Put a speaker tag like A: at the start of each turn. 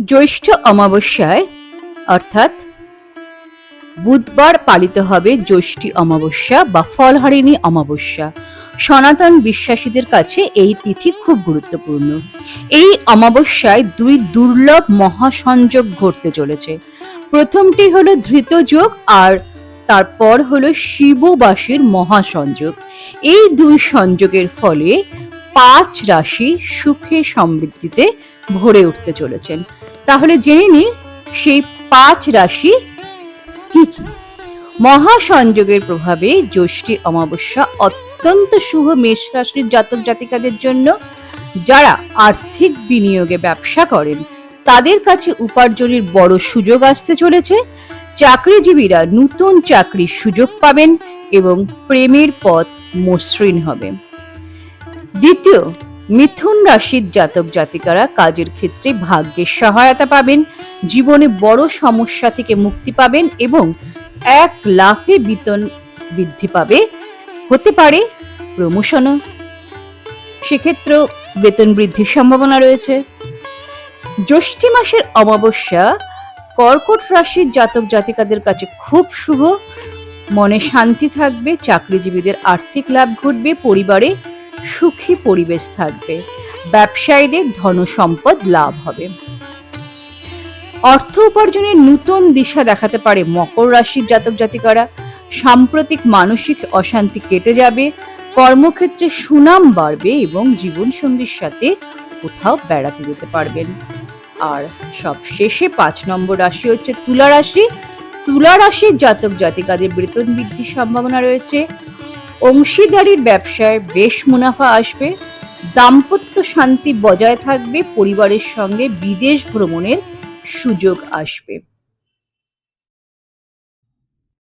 A: জ্যৈষ্ঠ অমাবস্যায়, অর্থাৎ বুধবার পালিত হবে জ্যৈষ্ঠী অমাবস্যা বা ফলহারিণী অমাবস্যা। সনাতন বিশ্বাসীদের কাছে এই তিথি খুব গুরুত্বপূর্ণ। এই অমাবস্যায় দুই দুর্লভ মহাসংযোগ ঘটতে চলেছে। প্রথমটি হলো ধৃত যোগ আর তারপর হলো শিববাসীর মহাসংযোগ। এই দুই সংযোগের ফলে পাঁচ রাশি সুখে সমৃদ্ধিতে ভরে উঠতে চলেছেন। তাহলে জেনে নিই সেই পাঁচ রাশি কি কি? মহাসংযোগের প্রভাবে জ্যৈষ্ঠী অমাবস্যা অত্যন্ত শুভ মেষ রাশির জাতক জাতিকাদের জন্য। যারা আর্থিক বিনিয়োগে ব্যবসা করেন, তাদের কাছে উপার্জনের বড় সুযোগ আসতে চলেছে। চাকরিজীবীরা নতুন চাকরির সুযোগ পাবেন এবং প্রেমের পথ মসৃণ হবে। দ্বিতীয় মিথুন রাশির জাতক জাতিকারা কাজের ক্ষেত্রে ভাগ্যের সহায়তা পাবেন, জীবনে বড় সমস্যা থেকে মুক্তি পাবেন এবং এক লাফে বেতন বৃদ্ধি পাবে। হতে পারে প্রমোশনও সেক্ষেত্রেও বেতন বৃদ্ধির সম্ভাবনা রয়েছে। জ্যৈষ্ঠী মাসের অমাবস্যা কর্কট রাশির জাতক জাতিকাদের কাছে খুব শুভ। মনে শান্তি থাকবে, চাকরিজীবীদের আর্থিক লাভ ঘটবে, পরিবারে সুখী পরিবেশ থাকবে। ব্যবসায়ীদের ধন সম্পদ লাভ হবে। অর্থ উপার্জনের নতুন দিশা দেখাতে পারে মকর রাশির জাতক জাতিকারা। সাম্প্রতিক মানসিক অশান্তি কেটে যাবে। কর্মক্ষেত্রে সুনাম বাড়বে এবং জীবনসঙ্গীর সাথে কোথাও বেড়াতে যেতে পারবেন। আর সব শেষে পাঁচ নম্বর রাশি হচ্ছে তুলা রাশি। তুলা রাশির জাতক জাতিকাদের বেতন বৃদ্ধির সম্ভাবনা রয়েছে। অংশীদারির ব্যবসায় বেশ মুনাফা আসবে, দাম্পত্য শান্তি বজায় থাকবে, পরিবারের সঙ্গে বিদেশ ভ্রমণের সুযোগ আসবে।